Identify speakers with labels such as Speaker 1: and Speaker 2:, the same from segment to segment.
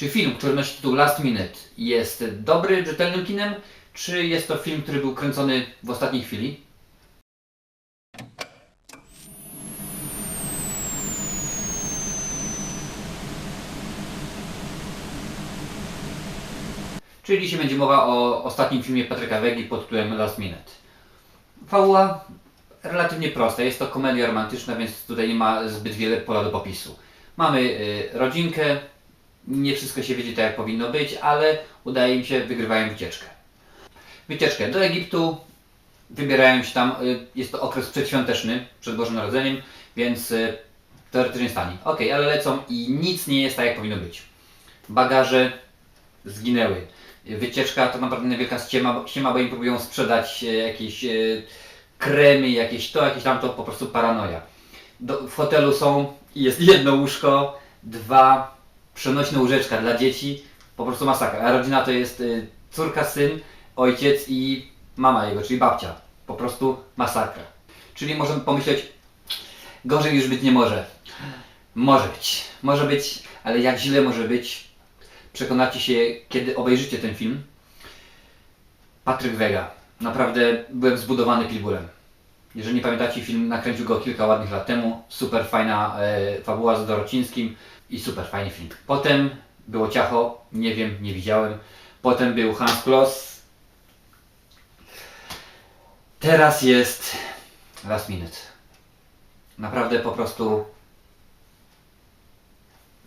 Speaker 1: Czy film, który nosi tytuł Last Minute jest dobry, rzetelnym kinem, czy jest to film, który był kręcony w ostatniej chwili? Czyli dzisiaj będzie mowa o ostatnim filmie Patryka Wegi pod tytułem Last Minute. Fabuła relatywnie prosta. Jest to komedia romantyczna, więc tutaj nie ma zbyt wiele pola do popisu. Mamy y, rodzinkę, nie wszystko się wiedzie tak jak powinno być, ale udaje im się, wygrywają wycieczkę. Wycieczkę do Egiptu, wybierają się tam, y, jest to okres przedświąteczny, przed Bożym Narodzeniem, więc y, teoretycznie jest tani. Ok, ale lecą i nic nie jest tak jak powinno być. Bagaże zginęły. Wycieczka to naprawdę niewielka ściema, ściema bo im próbują sprzedać e, jakieś kremy, jakieś to, jakieś tamto, po prostu paranoja. Do, w hotelu są, jest jedno łóżko, dwa przenośne łóżeczka dla dzieci, po prostu masakra. A rodzina to jest e, córka, syn, ojciec i mama jego, czyli babcia. Po prostu masakra. Czyli możemy pomyśleć, gorzej już być nie może. Może być, może być, ale jak źle może być, przekonacie się, kiedy obejrzycie ten film. Patryk Wega. Naprawdę byłem zbudowany Pilbulem. Jeżeli nie pamiętacie, film nakręcił go kilka ładnych lat temu. Super fajna e, fabuła z Dorocińskim i super fajny film. Potem było Ciacho, nie wiem, nie widziałem. Potem był Hans Kloss. Teraz jest Last Minute. Naprawdę po prostu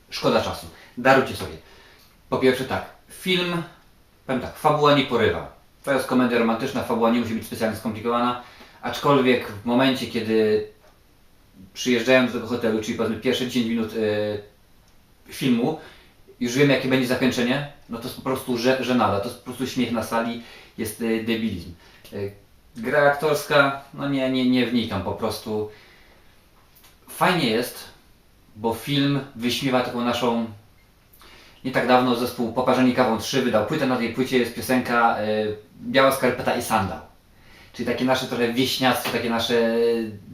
Speaker 1: szkoda czasu. Darujcie sobie. Po pierwsze tak, film, powiem tak, fabuła nie porywa. To jest komedia romantyczna, fabuła nie musi być specjalnie skomplikowana, aczkolwiek w momencie, kiedy przyjeżdżają do hotelu, czyli powiedzmy pierwsze 10 minut e, filmu, już wiemy jakie będzie zakończenie, no to jest po prostu że, żenada, to jest po prostu śmiech na sali, jest e, debilizm. E, gra aktorska, no nie, nie, nie wnikam, po prostu fajnie jest, bo film wyśmiewa taką naszą nie tak dawno zespół Poparzeni Kawą 3 wydał płytę, na tej płycie jest piosenka y, Biała skarpeta i sandał. Czyli takie nasze trochę wieśniactwo, takie nasze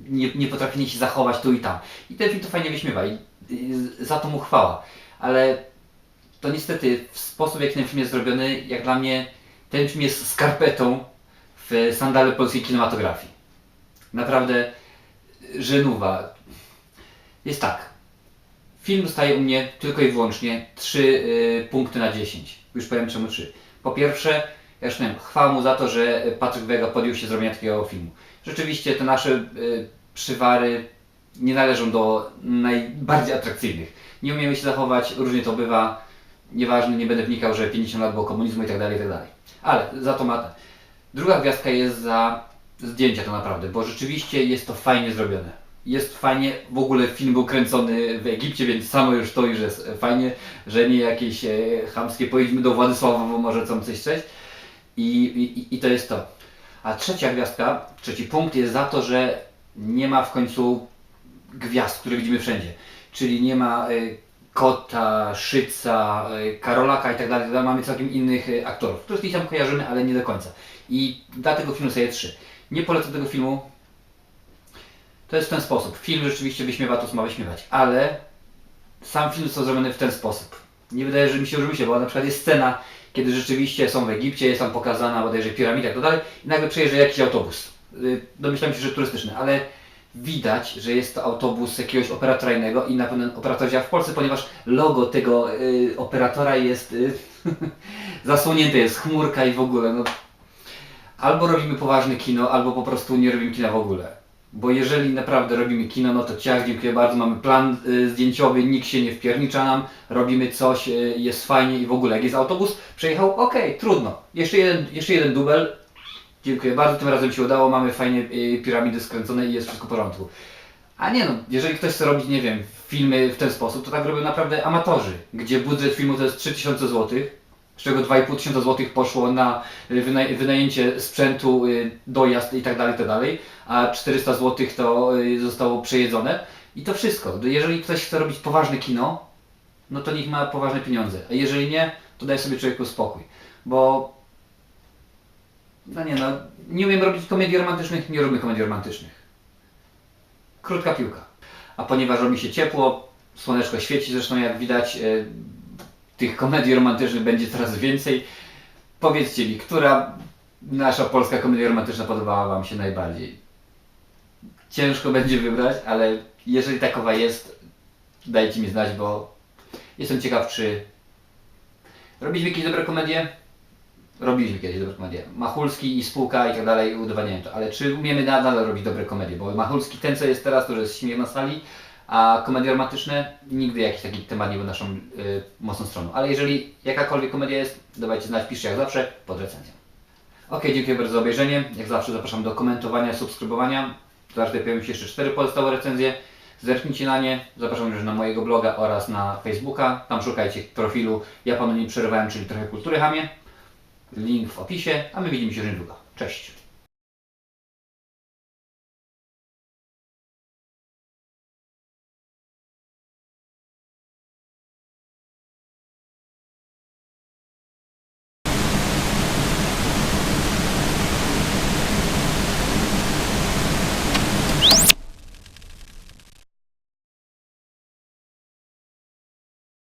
Speaker 1: nie, nie się zachować tu i tam. I ten film to fajnie wyśmiewa i y, za to mu chwała. Ale to niestety w sposób jaki ten film jest zrobiony, jak dla mnie ten film jest skarpetą w sandale polskiej kinematografii. Naprawdę żenuwa. Jest tak. Film dostaje u mnie tylko i wyłącznie 3 y, punkty na 10. Już powiem czemu 3. Po pierwsze, ja już powiem, chwała mu za to, że Patryk Wega podjął się zrobienia takiego filmu. Rzeczywiście te nasze y, przywary nie należą do najbardziej atrakcyjnych. Nie umiemy się zachować, różnie to bywa. Nieważne, nie będę wnikał, że 50 lat było komunizmu i tak dalej, i tak dalej. Ale za to ma. Druga gwiazdka jest za zdjęcia to naprawdę, bo rzeczywiście jest to fajnie zrobione jest fajnie, w ogóle film był kręcony w Egipcie, więc samo już to już jest fajnie, że nie jakieś e, chamskie pojedźmy do Władysława, bo może chcą coś. I, i, I to jest to. A trzecia gwiazdka, trzeci punkt jest za to, że nie ma w końcu gwiazd, które widzimy wszędzie. Czyli nie ma e, Kota, Szyca, e, Karolaka i tak dalej. Mamy całkiem innych e, aktorów, których gdzieś tam kojarzymy, ale nie do końca. I dla tego filmu sobie trzy. Nie polecam tego filmu, to jest w ten sposób. Film rzeczywiście wyśmiewa to, co ma wyśmiewać, ale sam film został zrobiony w ten sposób. Nie wydaje że mi się, że mi się, bo na przykład jest scena, kiedy rzeczywiście są w Egipcie, jest tam pokazana bodajże piramida i tak dalej i nagle przejeżdża jakiś autobus. Y, Domyślam się, że turystyczny, ale widać, że jest to autobus jakiegoś operatora innego i na pewno operator działa w Polsce, ponieważ logo tego y, operatora jest y, zasłonięte, jest chmurka i w ogóle. No, albo robimy poważne kino, albo po prostu nie robimy kina w ogóle. Bo jeżeli naprawdę robimy kino, no to ciach, dziękuję bardzo, mamy plan y, zdjęciowy, nikt się nie wpiernicza nam, robimy coś, y, jest fajnie i w ogóle. Jak jest autobus, przejechał, okej, trudno. Jeszcze jeden, jeszcze jeden dubel, dziękuję bardzo, tym razem się udało, mamy fajnie y, piramidy skręcone i jest wszystko w porządku. A nie no, jeżeli ktoś chce robić, nie wiem, filmy w ten sposób, to tak robią naprawdę amatorzy, gdzie budżet filmu to jest 3000 złotych z czego 2,5 tysiąca złotych poszło na y, wyna- wynajęcie sprzętu, y, dojazd i tak dalej, tak a 400 złotych to zostało przejedzone. I to wszystko. Jeżeli ktoś chce robić poważne kino, no to niech ma poważne pieniądze. A jeżeli nie, to daj sobie człowieku spokój. Bo no nie no, nie umiem robić komedii romantycznych, nie robimy komedii romantycznych. Krótka piłka. A ponieważ robi się ciepło, słoneczko świeci, zresztą jak widać, e, tych komedii romantycznych będzie coraz więcej. Powiedzcie mi, która nasza polska komedia romantyczna podobała Wam się najbardziej? Ciężko będzie wybrać, ale jeżeli takowa jest, dajcie mi znać, bo jestem ciekaw, czy robiliśmy jakieś dobre komedie? Robiliśmy kiedyś dobre komedie. Machulski i spółka i tak dalej udowadniają to, ale czy umiemy nadal robić dobre komedie? Bo Machulski, ten co jest teraz, to już jest śmiech na sali, a komedie romantyczne nigdy jakiś taki temat nie był naszą y, mocną stroną. Ale jeżeli jakakolwiek komedia jest, dawajcie znać, piszcie jak zawsze pod recenzją. Ok, dziękuję bardzo za obejrzenie. Jak zawsze zapraszam do komentowania, subskrybowania. Zaraz pojawią się jeszcze cztery pozostałe recenzje. Zerknijcie na nie. Zapraszam również na mojego bloga oraz na Facebooka. Tam szukajcie profilu Ja Panu Nie Przerywałem, czyli trochę kultury hamie. Link w opisie, a my widzimy się już niedługo. Cześć!